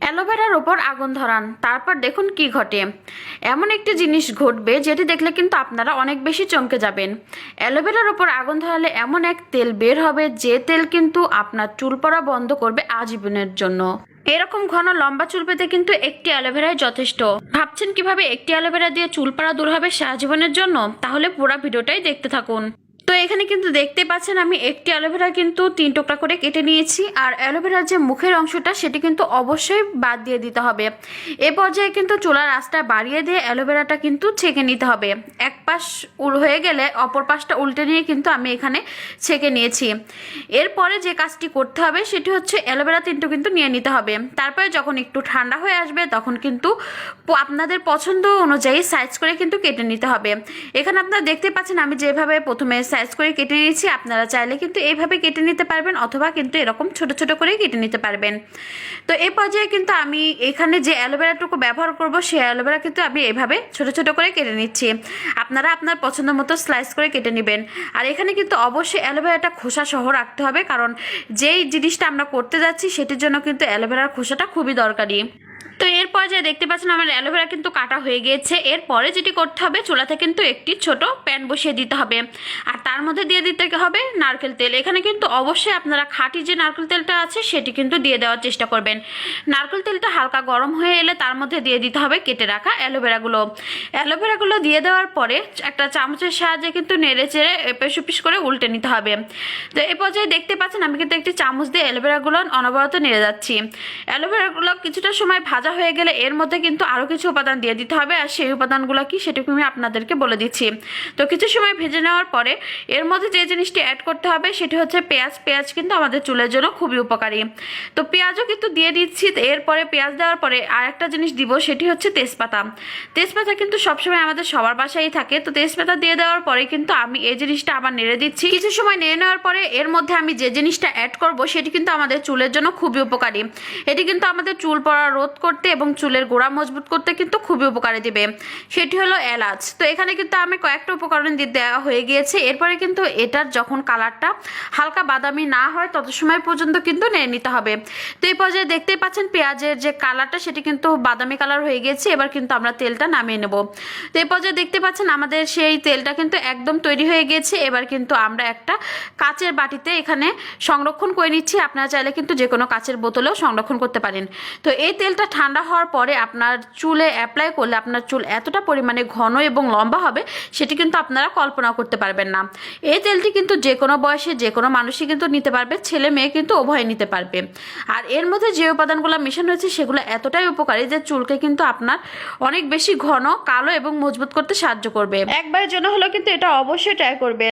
অ্যালোভেরার ওপর আগুন ধরান, তারপর দেখুন কি ঘটে। এমন একটি জিনিস ঘটবে যেটি দেখলে কিন্তু আপনারা অনেক বেশি চমকে যাবেন। অ্যালোভেরার ওপর আগুন ধরালে এমন এক তেল বের হবে, যে তেল কিন্তু আপনার চুল পড়া বন্ধ করবে আজীবনের জন্য। এরকম ঘন লম্বা চুল পেতে কিন্তু একটি অ্যালোভেরাই যথেষ্ট। ভাবছেন কীভাবে একটি অ্যালোভেরা দিয়ে চুল পড়া দূর হবে সারাজীবনের জন্য? তাহলে পুরো ভিডিওটাই দেখতে থাকুন। তো এখানে কিন্তু দেখতে পাচ্ছেন আমি একটি অ্যালোভেরা কিন্তু তিন টুকরা করে কেটে নিয়েছি। আর অ্যালোভেরার যে মুখের অংশটা, সেটি কিন্তু অবশ্যই বাদ দিয়ে দিতে হবে। এ পর্যায়ে কিন্তু চুলার আঁচটা বাড়িয়ে দিয়ে অ্যালোভেরাটা কিন্তু ছেঁকে নিতে হবে। এক পাশ হয়ে গেলে অপর পাশটা উল্টে নিয়ে কিন্তু আমি এখানে ছেঁকে নিয়েছি। এরপরে যে কাজটি করতে হবে সেটি হচ্ছে অ্যালোভেরা তিনটু কিন্তু নিয়ে নিতে হবে। তারপরে যখন একটু ঠান্ডা হয়ে আসবে তখন কিন্তু আপনাদের পছন্দ অনুযায়ী সাইজ করে কিন্তু কেটে নিতে হবে। এখানে আপনারা দেখতে পাচ্ছেন আমি যেভাবে প্রথমে সাইজ করে কেটে নিয়েছি, আপনারা চাইলে কিন্তু এইভাবে কেটে নিতে পারবেন অথবা কিন্তু এরকম ছোট ছোট করে কেটে নিতে পারবেন। তো এই পর্যায়ে কিন্তু আমি এখানে যে অ্যালোভেরাটুকু ব্যবহার করব, সেই অ্যালোভেরা কিন্তু আমি এভাবে ছোট ছোট করে কেটে নিচ্ছি। আপনারা আপনার পছন্দ মতো স্লাইস করে কেটে নেবেন। আর এখানে কিন্তু অবশ্যই অ্যালোভেরাটা খোসা সহ রাখতে হবে, কারণ যেই জিনিসটা আমরা করতে যাচ্ছি, সেটির জন্য কিন্তু অ্যালোভেরার খোসাটা খুবই দরকারি। তো এরপর যে দেখতে পাচ্ছেন আমার অ্যালোভেরা কিন্তু কাটা হয়ে গিয়েছে। এরপরে যেটি করতে হবে চুলাতে কিন্তু একটি ছোট প্যান বসিয়ে দিতে হবে। আর তার মধ্যে দিয়ে দিতে হবে নারকেল তেল। এখানে কিন্তু অবশ্যই আপনারা খাঁটি যে নারকেল তেলটা আছে, সেটি কিন্তু দিয়ে দেওয়ার চেষ্টা করবেন। নারকেল তেলটা হালকা গরম হয়ে এলে তার মধ্যে দিয়ে দিতে হবে কেটে রাখা অ্যালোভেরাগুলো অ্যালোভেরাগুলো দিয়ে দেওয়ার পরে একটা চামচের সাহায্যে কিন্তু নেড়ে চেড়ে এপিস উপিস করে উল্টে নিতে হবে। তো এই পর্যায়ে দেখতে পাচ্ছেন আমি কিন্তু একটি চামচ দিয়ে অ্যালোভেরাগুলো অনবরত নেড়ে যাচ্ছি। অ্যালোভেরাগুলো কিছুটা সময় ভাজা হয়ে গেলে এর মধ্যে কিন্তু আরও কিছু উপাদান দিয়ে দিতে হবে, আর সেই উপাদানগুলো কি সেটুকু আমি আপনাদেরকে বলে দিচ্ছি। তো কিছু সময় ভেজে নেওয়ার পরে এর মধ্যে যে জিনিসটি অ্যাড করতে হবে সেটি হচ্ছে পেঁয়াজ। পেঁয়াজ কিন্তু আমাদের চুলের জন্য খুবই উপকারী। তো পেঁয়াজও কিন্তু দিয়ে দিচ্ছি, এরপরে পেঁয়াজ দেওয়ার পরে আরেকটা জিনিস দিব সেটি হচ্ছে তেজপাতা। তেজপাতা কিন্তু সবসময় আমাদের সবার বাসায় থাকে, তো তেজপাতা দিয়ে দেওয়ার পরে কিন্তু আমি এই জিনিসটা আবার নেড়ে দিচ্ছি। কিছু সময় নেড়ে নেওয়ার পরে এর মধ্যে আমি যে জিনিসটা অ্যাড করব সেটি কিন্তু আমাদের চুলের জন্য খুবই উপকারী। এটি কিন্তু আমাদের চুল পড়া রোধ করতে এবং চুলের গোড়া মজবুত করতে কিন্তু খুবই উপকারে দিবে। সেটি হলো এলাচ। তো এখানে কিন্তু আমি কয়েকটা উপকরণ দিয়ে দেওয়া হয়ে গিয়েছে। এরপরে কিন্তু এটার যখন কালারটা হালকা বাদামি না হয়, তত সময় পর্যন্ত কিন্তু নিয়ে নিতে হবে। তো এই পর্যায়ে দেখতেই পাচ্ছেন পেঁয়াজের যে কালারটা, সেটি কিন্তু বাদামি কালার হয়ে গিয়েছে। এবার কিন্তু আমরা তেলটা নামিয়ে নেব। তো এই পর্যায়ে দেখতে পাচ্ছেন আমাদের সেই তেলটা কিন্তু একদম তৈরি হয়ে গিয়েছে। এবার কিন্তু আমরা একটা কাচের বাটিতে এখানে সংরক্ষণ করে নিচ্ছি। আপনারা চাইলে কিন্তু যে কোনো কাচের বোতলেও সংরক্ষণ করতে পারেন। তো এই তেলটা ঠান্ডা হওয়ার পরে আপনার চুলে অ্যাপ্লাই করলে আপনার চুল এতটা পরিমাণে ঘন এবং লম্বা হবে, সেটি কিন্তু আপনারা কল্পনা করতে পারবেন না। এই তেলটি কিন্তু যে কোনো বয়সে যে কোনো মানুষই কিন্তু নিতে পারবে, ছেলে মেয়ে কিন্তু উভয় নিতে পারবে। আর এর মধ্যে যে উপাদানগুলো মেশানো হয়েছে, সেগুলো এতটাই উপকারী যে চুলকে কিন্তু আপনার অনেক বেশি ঘন, কালো এবং মজবুত করতে সাহায্য করবে। একবারের জন্য হলেও কিন্তু এটা অবশ্যই ট্রাই করবে